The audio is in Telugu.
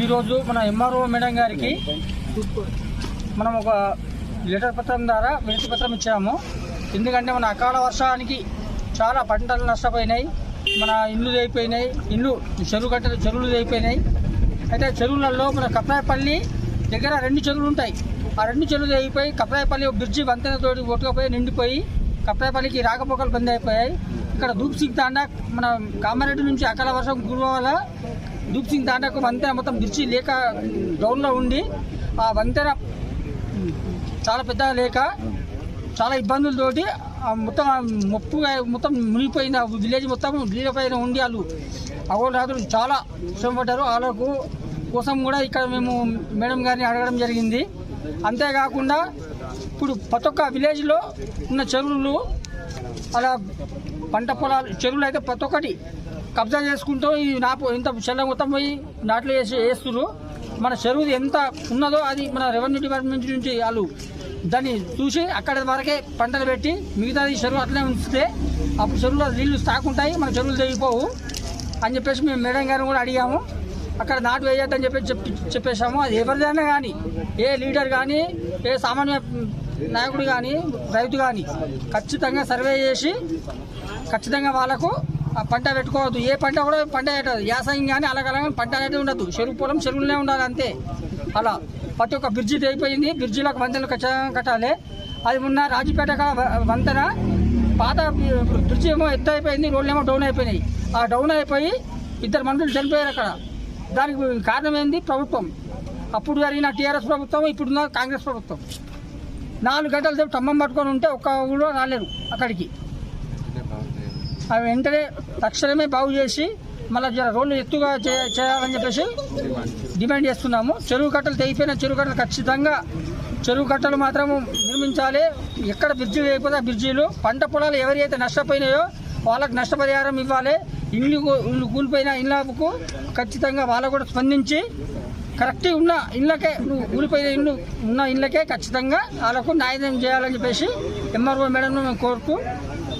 ఈరోజు మన ఎంఆర్ఓ మేడం గారికి మనం ఒక లెటర్ పత్రం ద్వారా వినతి పత్రం ఇచ్చాము. ఎందుకంటే మన అకాల వర్షానికి చాలా పంటలు నష్టపోయినాయి. మన ఇల్లు అయిపోయినాయి ఇల్లు చెరువు కట్టలు చెరువులు అయిపోయినాయి అయితే చెరువులలో మన కప్రాయపల్లి దగ్గర రెండు చెరువులు ఉంటాయి. ఆ రెండు చెరువులు అయిపోయి కప్రాయపల్లి బ్రిడ్జి వంతెనతోటి కొట్టుకపోయి నిండిపోయి కప్రాయపల్లికి రాకపోకలు బంద్ అయిపోయాయి ఇక్కడ దూప్ సింగ్ తాండా మన కామారెడ్డి నుంచి అకాల వర్షం కురవ వల్ల దూప్ సింగ్ తాండాకు వంతెన మొత్తం బ్రిడ్జి లేక డౌన్లో ఉండి ఆ వంతెన చాలా పెద్దగా లేక చాలా ఇబ్బందులతోటి ఆ మొత్తం ముప్పు మొత్తం మునిగిపోయిన విలేజ్ మొత్తం నీళ్ళపైన ఉండి వాళ్ళు అగోరాత్రులు చాలా శ్రమపడ్డారు వాళ్ళకు కోసం కూడా ఇక్కడ మేము మేడం గారిని అడగడం జరిగింది. అంతేకాకుండా ఇప్పుడు ప్రతి ఒక్క విలేజ్లో ఉన్న చెరువులు అలా పంట పొలాలు చెరువులు అయితే ప్రతి ఒక్కటి కబ్జా చేసుకుంటూ. ఈ నాపు ఇంత చెల్ల మొత్తం పోయి నాట్లు వేసి వేస్తున్నారు మన చెరువు ఎంత ఉన్నదో అది మన రెవెన్యూ డిపార్ట్మెంట్ నుంచి వాళ్ళు దాన్ని చూసి అక్కడ వరకే పంటలు పెట్టి మిగతాది చెరువు అట్లనే ఉంచితే అప్పుడు చెరువులో నీళ్ళు స్టాక్ ఉంటాయి మన చెరువులు తెగిపోవు అని చెప్పేసి మేము మేడం గారిని కూడా అడిగాము. అక్కడ నాటు వేయొద్దని చెప్పేసి చెప్పి చెప్పేశాము. అది ఎవరిదైనా కానీ ఏ లీడర్ కానీ ఏ సామాన్య నాయకుడు కానీ రైతు కానీ ఖచ్చితంగా సర్వే చేసి ఖచ్చితంగా వాళ్ళకు ఆ పంట పెట్టుకోవద్దు. ఏ పంట కూడా పంట పెట్టదు యాసంగి కానీ అలాగలా పంట అనేది ఉండదు. చెరువు పొలం చెరువులనే ఉండాలి అంతే. అలా. ప్రతి ఒక్క బ్రిడ్జి అయిపోయింది బ్రిడ్జిలకు వంతెనలు కట్టాలి. అది ఉన్న రాజపేట వంతెన పాత బ్రిడ్జి ఏమో ఎత్తు అయిపోయింది రోడ్లు ఏమో డౌన్ అయిపోయినాయి. ఆ డౌన్ అయిపోయి ఇద్దరు మనుషులు చనిపోయారు అక్కడ. దానికి కారణం ఏంది? ప్రభుత్వం. అప్పుడు జరిగిన టీఆర్ఎస్ ప్రభుత్వం ఇప్పుడున్న కాంగ్రెస్ ప్రభుత్వం. నాలుగు గంటల సేపు స్తంభం పట్టుకొని ఉంటే ఒక్క ఊళ్ళో రాలేరు అక్కడికి. అవి వెంటనే తక్షణమే బాగు చేసి మళ్ళీ జర రోడ్లు ఎత్తుగా చే- చేయాలని చెప్పేసి డిమాండ్ చేస్తున్నాము. చెరువు కట్టలు తెగిపోయిన చెరువు కట్టలు ఖచ్చితంగా చెరువు కట్టలు మాత్రం నిర్మించాలి. ఎక్కడ బ్రిడ్జి లేకపోతే బ్రిడ్జీలు పంట పొలాలు ఎవరైతే నష్టపోయినాయో వాళ్ళకి నష్టపరిహారం ఇవ్వాలి. ఇల్లు కూ- ఇల్లు కూలిపోయిన ఇళ్ళకు ఖచ్చితంగా వాళ్ళ కూడా స్పందించి కరెక్ట్ ఉన్న ఇళ్ళకే నువ్వు ఊరిపోయిన ఇల్లు ఉన్న ఇళ్ళకే ఖచ్చితంగా వాళ్ళకు న్యాయం చేయాలని చెప్పేసి ఎంఆర్ఓ మేడంను మేము కోరుతూ